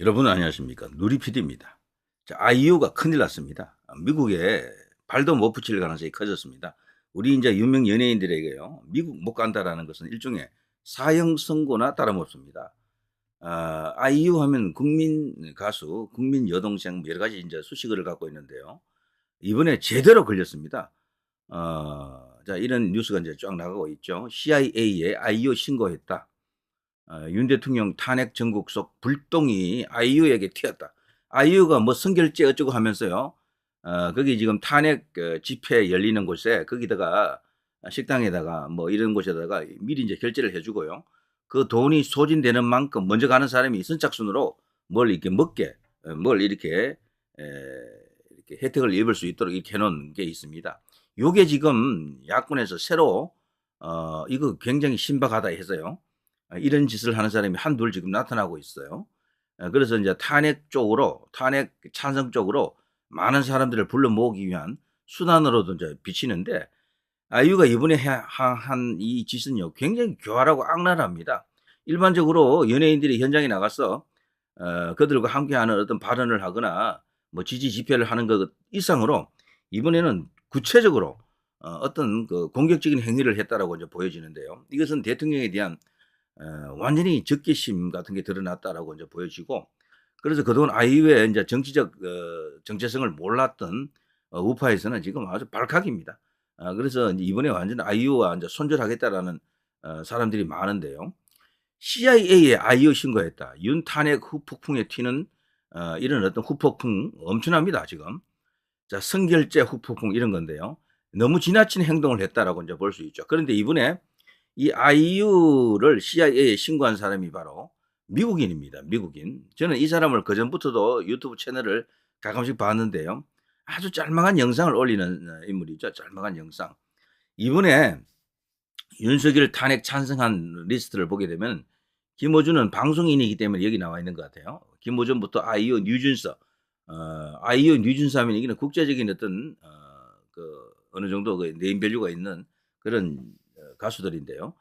여러분 안녕하십니까 누리PD입니다. 자, 아이유가 큰일 났습니다. 미국에 발도 못 붙일 가능성이 커졌습니다. 우리 이제 유명 연예인들에게요 미국 못 간다라는 것은 일종의 사형 선고나 다름없습니다. 아, 아이유 하면 국민 가수, 국민 여동생 뭐 여러 가지 이제 수식어를 갖고 있는데요. 이번에 제대로 걸렸습니다. 어, 자 이런 뉴스가 이제 쫙 나가고 있죠. CIA에 아이유 신고했다. 어, 윤 대통령 탄핵 전국 속 불똥이 아이유에게 튀었다. 아이유가 뭐 선결제 어쩌고 하면서요. 어, 거기 지금 탄핵 그 집회 열리는 곳에 거기다가 식당에다가 뭐 이런 곳에다가 미리 이제 결제를 해주고요. 그 돈이 소진되는 만큼 먼저 가는 사람이 선착순으로 뭘 이렇게 먹게, 어, 뭘 이렇게, 에, 이렇게 혜택을 입을 수 있도록 이렇게 해놓은 게 있습니다. 요게 지금 야권에서 새로, 어, 이거 굉장히 신박하다 해서요. 아, 이런 짓을 하는 사람이 한둘 지금 나타나고 있어요. 어, 그래서 이제 탄핵 쪽으로, 탄핵 찬성 쪽으로 많은 사람들을 불러 모으기 위한 수단으로도 이제 비치는데, 아이유가 이번에 한 이 짓은요, 굉장히 교활하고 악랄합니다. 일반적으로 연예인들이 현장에 나가서, 어, 그들과 함께하는 어떤 발언을 하거나, 뭐 지지 집회를 하는 것 이상으로, 이번에는 구체적으로, 어, 어떤 그 공격적인 행위를 했다라고 이제 보여지는데요. 이것은 대통령에 대한 어, 완전히 적개심 같은 게 드러났다라고 이제 보여지고 그래서 그동안 아이유의 이제 정치적 어, 정체성을 몰랐던 어, 우파에서는 지금 아주 발칵입니다. 어, 그래서 이번에 완전 아이유와 이제 손절하겠다라는 어, 사람들이 많은데요. CIA에 아이유 신고했다. 윤 탄핵 후폭풍에 튀는 어, 이런 어떤 후폭풍 엄청납니다 지금. 자 성결제 후폭풍 이런 건데요. 너무 지나친 행동을 했다라고 이제 볼 수 있죠. 그런데 이번에 이 아이유를 CIA에 신고한 사람이 바로 미국인입니다. 미국인. 저는 이 사람을 그전부터도 유튜브 채널을 가끔씩 봤는데요. 아주 짤막한 영상을 올리는 어, 인물이죠. 짤막한 영상. 이번에 윤석열 탄핵 찬성한 리스트를 보게 되면 김호준은 방송인이기 때문에 여기 나와 있는 것 같아요. 김호준부터 아이유, 뉴준서, 어, 아이유, 뉴준서 하면 이기는 국제적인 어떤 어, 그 어느 정도 그 네임 밸류가 있는 그런 어, 가수들인데요.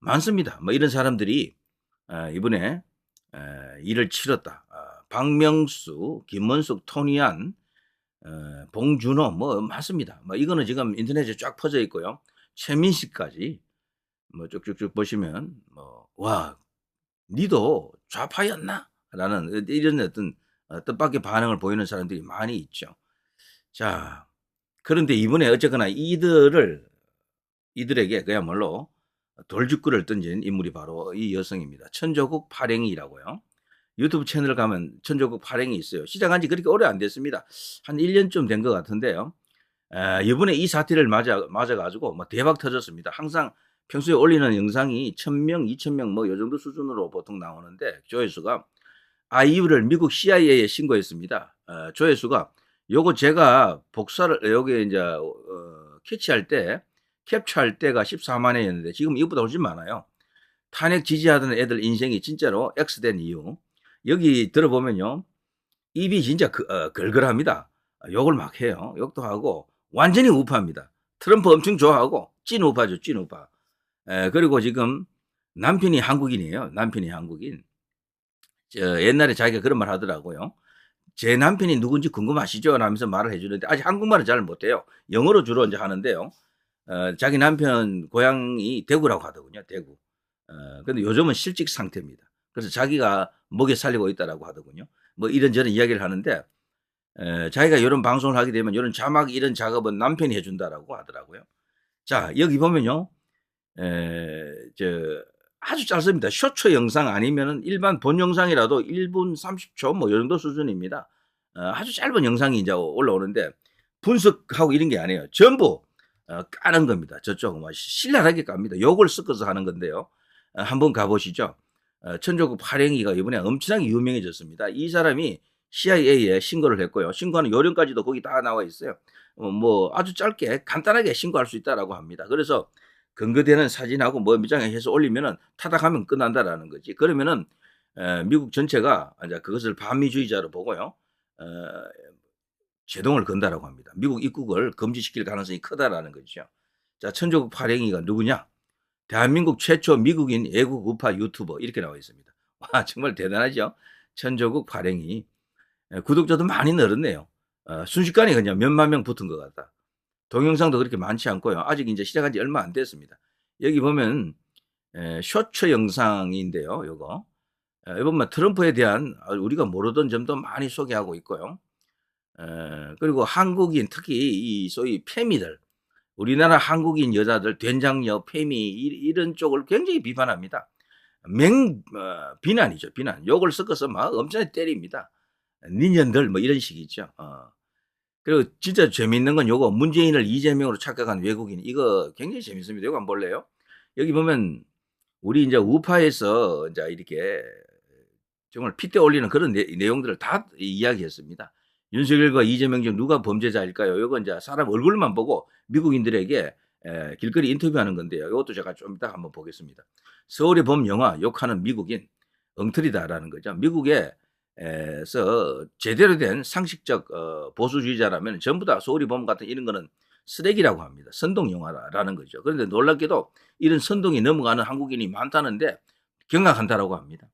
많습니다. 뭐 이런 사람들이 어, 이번에 에, 일을 치렀다. 어, 박명수, 김원숙, 토니안, 어, 봉준호 뭐 맞습니다. 뭐 이거는 지금 인터넷에 쫙 퍼져 있고요. 최민식까지 뭐 쭉쭉쭉 보시면 뭐와 니도 좌파였나? 라는 이런 어떤 어, 뜻밖의 반응을 보이는 사람들이 많이 있죠. 자, 그런데 이번에 어쨌거나 이들을 이들에게 그야말로 돌직구를 던진 인물이 바로 이 여성입니다. 천조국 파랭이라고요. 유튜브 채널 가면 천조국 파랭이 있어요. 시작한 지 그렇게 오래 안 됐습니다. 한 1년쯤 된 것 같은데요. 에, 이번에 이 사태를 맞아, 맞아가지고 뭐 대박 터졌습니다. 항상 평소에 올리는 영상이 1000명, 2000명 뭐 요 정도 수준으로 보통 나오는데 조회수가 아이유를 미국 CIA에 신고했습니다. 어, 조회수가 요거 제가 복사를 여기 이제 어, 캐치할 때 캡처할 때가 14만 회였는데 지금 이것보다 훨씬 많아요. 탄핵 지지하던 애들 인생이 진짜로 X된 이유. 여기 들어보면요. 입이 진짜 그, 어, 걸걸합니다. 욕을 막 해요. 욕도 하고 완전히 우파입니다. 트럼프 엄청 좋아하고 찐 우파죠. 찐 우파. 에, 그리고 지금 남편이 한국인이에요. 남편이 한국인. 저, 옛날에 자기가 그런 말 하더라고요. 제 남편이 누군지 궁금하시죠? 라면서 말을 해주는데 아직 한국말을 잘 못해요. 영어로 주로 이제 하는데요. 어, 자기 남편 고향이 대구라고 하더군요. 대구. 어, 근데 요즘은 실직 상태입니다. 그래서 자기가 먹여 살리고 있다라고 하더군요. 뭐 이런저런 이야기를 하는데 에, 자기가 이런 방송을 하게 되면 이런 자막 이런 작업은 남편이 해준다라고 하더라고요. 자 여기 보면요, 에, 저 아주 짧습니다. 쇼츠 영상 아니면은 일반 본 영상이라도 1분 30초 뭐 이 정도 수준입니다. 어, 아주 짧은 영상이 이제 올라오는데 분석하고 이런 게 아니에요. 전부 어, 까는 겁니다. 저쪽은 뭐 신랄하게 깝니다. 욕을 섞어서 하는 건데요. 어, 한번 가보시죠. 어, 천조국 파랭이가 이번에 엄청나게 유명해졌습니다. 이 사람이 CIA에 신고를 했고요. 신고하는 요령까지도 거기 다 나와 있어요. 어, 뭐 아주 짧게 간단하게 신고할 수 있다라고 합니다. 그래서 근거되는 사진하고 뭐 밑장에 해서 올리면은 타닥하면 끝난다라는 거지. 그러면은 에, 미국 전체가 이제 그것을 반미주의자로 보고요. 어, 제동을 건다라고 합니다. 미국 입국을 금지시킬 가능성이 크다라는 거죠. 자, 천조국 파랭이가 누구냐? 대한민국 최초 미국인 애국 우파 유튜버 이렇게 나와 있습니다. 와 정말 대단하죠. 천조국 발행이 에, 구독자도 많이 늘었네요. 어, 순식간에 그냥 몇만 명 붙은 것 같다. 동영상도 그렇게 많지 않고요. 아직 이제 시작한 지 얼마 안 됐습니다. 여기 보면 에, 쇼츠 영상인데요. 요거. 에, 이번 뭐 트럼프에 대한 아, 우리가 모르던 점도 많이 소개하고 있고요. 에, 그리고 한국인 특히 이 소위 페미들 우리나라 한국인 여자들 된장녀 페미 이- 이런 쪽을 굉장히 비판합니다. 맹 어, 비난이죠 비난 욕을 섞어서 막 엄청나게 때립니다. 니년들 뭐 이런 식이죠. 어. 그리고 진짜 재밌는 건 요거 문재인을 이재명으로 착각한 외국인 이거 굉장히 재밌습니다. 이거 한번 볼래요? 여기 보면 우리 이제 우파에서 이제 이렇게 정말 핏대 올리는 그런 내, 내용들을 다 이야기했습니다. 윤석열과 이재명 중 누가 범죄자일까요? 이거 이제 사람 얼굴만 보고 미국인들에게 에, 길거리 인터뷰하는 건데요. 이것도 제가 좀 이따 한번 보겠습니다. 서울의 봄 영화 욕하는 미국인 엉터리다라는 거죠. 미국에 에서 제대로 된 상식적 어, 보수주의자라면 전부 다 서울이 봄 같은 이런 거는 쓰레기라고 합니다. 선동 영화라는 거죠. 그런데 놀랍게도 이런 선동이 넘어가는 한국인이 많다는데 경악한다라고 합니다.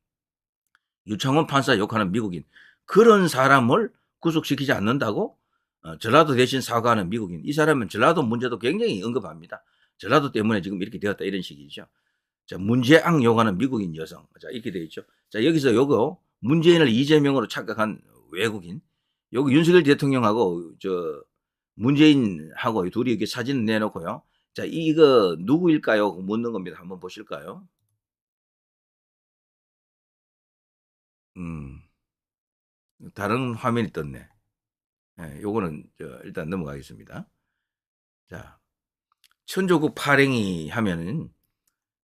유창원 판사 욕하는 미국인 그런 사람을 구속시키지 않는다고 어, 전라도 대신 사과하는 미국인 이 사람은 전라도 문제도 굉장히 언급합니다. 전라도 때문에 지금 이렇게 되었다 이런 식이죠. 자 문재앙 욕하는 미국인 여성 자 이렇게 되어 있죠. 자 여기서 요거 문재인을 이재명으로 착각한 외국인 여기 윤석열 대통령하고 저 문재인하고 둘이 이렇게 사진을 내놓고요. 자 이거 누구일까요? 묻는 겁니다. 한번 보실까요? 음. 다른 화면이 떴네. 예, 요거는 저 일단 넘어가겠습니다. 자, 천조국 파랭이 하면은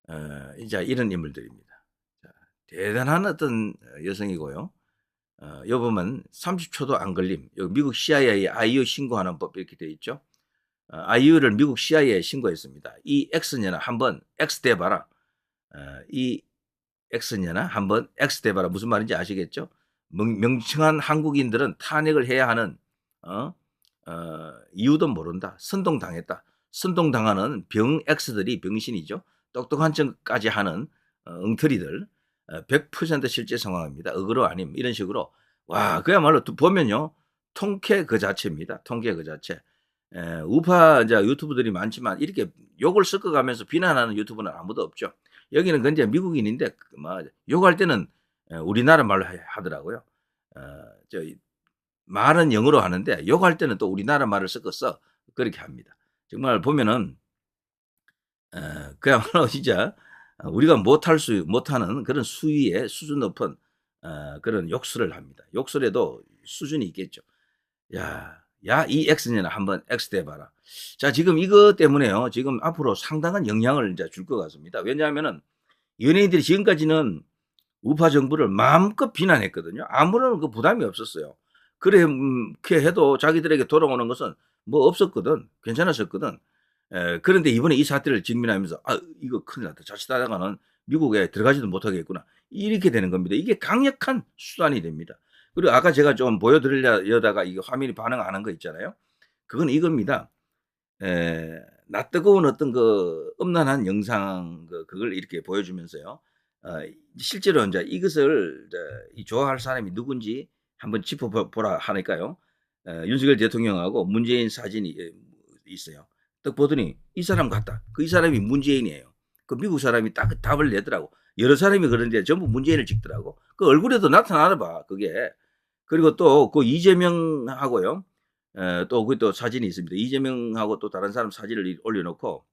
어, 이제 이런 인물들입니다. 자, 대단한 어떤 여성이고요. 어, 요 보면 30초도 안 걸림. 여기 미국 CIA 아이유 신고하는 법 이렇게 돼 있죠. 어, 아이유를 미국 CIA에 신고했습니다. 이 X녀는 한번 X 대봐라. 어, 이 X녀나 한번 X 대봐라. 무슨 말인지 아시겠죠? 명, 명칭한 한국인들은 탄핵을 해야 하는 어? 어, 이유도 모른다. 선동당했다. 선동당하는 병 X들이 병신이죠. 똑똑한 척까지 하는 어, 엉터리들. 어, 100% 실제 상황입니다. 어그로 아님 이런 식으로 와 그야말로 또 보면요 통쾌 그 자체입니다. 통쾌 그 자체. 에, 우파 이제 유튜브들이 많지만 이렇게 욕을 섞어가면서 비난하는 유튜브는 아무도 없죠. 여기는 근데 미국인인데 그뭐 욕할 때는 에, 우리나라 말로 하- 하더라고요. 어, 저 말은 영어로 하는데 욕할 때는 또 우리나라 말을 섞어서 그렇게 합니다. 정말 보면은 어, 그야말로 진짜 우리가 못할 수 못하는 그런 수위의 수준 높은 어, 그런 욕설을 합니다. 욕설에도 수준이 있겠죠. 야, 야, 이 X년아 한번 X 대봐라. 자, 지금 이것 때문에요. 지금 앞으로 상당한 영향을 이제 줄 것 같습니다. 왜냐하면은 연예인들이 지금까지는 우파 정부를 마음껏 비난했거든요. 아무런 그 부담이 없었어요. 그렇게 해도 자기들에게 돌아오는 것은 뭐 없었거든. 괜찮았었거든. 에, 그런데 이번에 이 사태를 직면하면서 아 이거 큰일 났다. 자칫하다가는 미국에 들어가지도 못하겠구나. 이렇게 되는 겁니다. 이게 강력한 수단이 됩니다. 그리고 아까 제가 좀 보여드리려다가 이게 화면이 반응 안한거 있잖아요. 그건 이겁니다. 에, 나 뜨거운 어떤 그 음란한 영상 그, 그걸 이렇게 보여주면서요. 어, 실제로 이제 이것을 이제 이 좋아할 사람이 누군지 한번 짚어보라 하니까요. 어, 윤석열 대통령하고 문재인 사진이 예, 있어요. 딱 보더니 이 사람 같다. 그 이 사람이 문재인이에요. 그 미국 사람이 딱 답을 내더라고. 여러 사람이 그런데 전부 문재인을 찍더라고. 그 얼굴에도 나타나나 봐. 그게. 그리고 또 그 이재명하고요. 에, 또그또 사진이 있습니다. 이재명하고 또 다른 사람 사진을 이- 올려놓고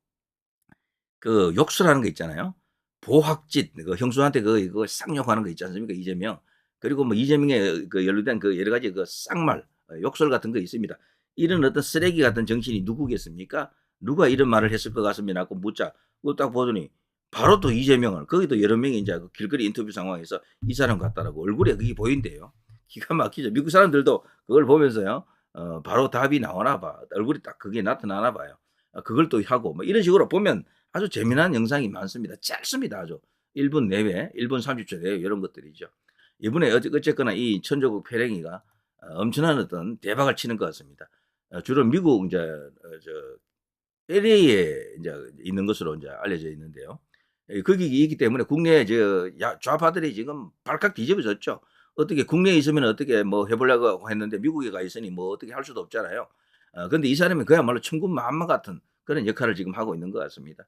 그 욕설하는 거 있잖아요. 보학짓 그 형수한테 그 그거 쌍욕하는 거 있지 않습니까? 이재명. 그리고 뭐 이재명에 그 연루된 그 여러 가지 그 쌍말 어, 욕설 같은 거 있습니다. 이런 어떤 쓰레기 같은 정신이 누구겠습니까? 누가 이런 말을 했을 것 같습니다. 고 묻자. 그거 딱 보더니 바로 또 이재명을 거기도 여러 명이 이제 그 길거리 인터뷰 상황에서 이 사람 같다라고 얼굴에 그게 보인대요. 기가 막히죠. 미국 사람들도 그걸 보면서요. 어, 바로 답이 나오나 봐. 얼굴이 딱 그게 나타나나 봐요. 어, 그걸 또 하고 뭐 이런 식으로 보면 아주 재미난 영상이 많습니다. 짧습니다. 아주 1분 내외, 1분 30초 내외 이런 것들이죠. 이번에 어쨌거나 이 천조국 패랭이가 어, 엄청난 어떤 대박을 치는 것 같습니다. 어, 주로 미국 이제 어, 저 LA에 이제 있는 것으로 이제 알려져 있는데요. 예, 거기 있기 때문에 국내 저 야- 좌파들이 지금 발칵 뒤집어졌죠. 어떻게 국내에 있으면 어떻게 뭐 해보려고 했는데 미국에 가 있으니 뭐 어떻게 할 수도 없잖아요. 어, 근데 이 사람이 그야말로 천군만마 같은 그런 역할을 지금 하고 있는 것 같습니다.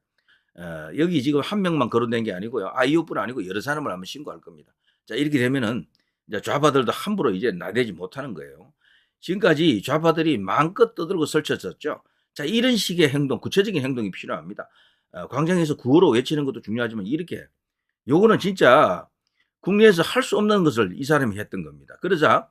어, 여기 지금 한 명만 거론된 게 아니고요. 아이오뿐 아니고 여러 사람을 한번 신고할 겁니다. 자, 이렇게 되면은 이제 좌파들도 함부로 이제 나대지 못하는 거예요. 지금까지 좌파들이 마음껏 떠들고 설쳤었죠. 자, 이런 식의 행동, 구체적인 행동이 필요합니다. 어, 광장에서 구호로 외치는 것도 중요하지만 이렇게 요거는 진짜 국내에서 할 수 없는 것을 이 사람이 했던 겁니다. 그러자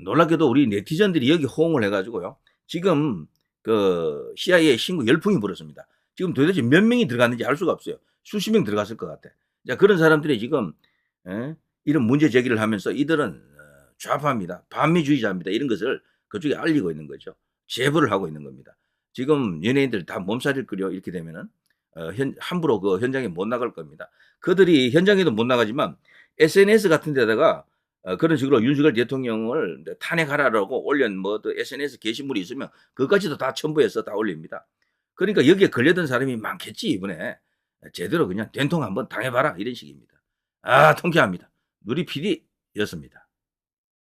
놀랍게도 우리 네티즌들이 여기 호응을 해가지고요. 지금 그 CIA 신고 열풍이 불었습니다. 지금 도대체 몇 명이 들어갔는지 알 수가 없어요. 수십 명 들어갔을 것 같아. 자 그런 사람들이 지금 에? 이런 문제 제기를 하면서 이들은 어, 좌파입니다. 반미주의자입니다. 이런 것을 그쪽에 알리고 있는 거죠. 제보를 하고 있는 겁니다. 지금 연예인들 다 몸살을 끓여 이렇게 되면은 어, 현, 함부로 그 현장에 못 나갈 겁니다. 그들이 현장에도 못 나가지만 SNS 같은 데다가 어, 그런 식으로 윤석열 대통령을 탄핵하라라고 올린 뭐 SNS 게시물이 있으면 그것까지도 다 첨부해서 다 올립니다. 그러니까 여기에 걸려든 사람이 많겠지 이번에 제대로 그냥 된통 한번 당해봐라 이런 식입니다. 아 통쾌합니다. 누리 PD였습니다.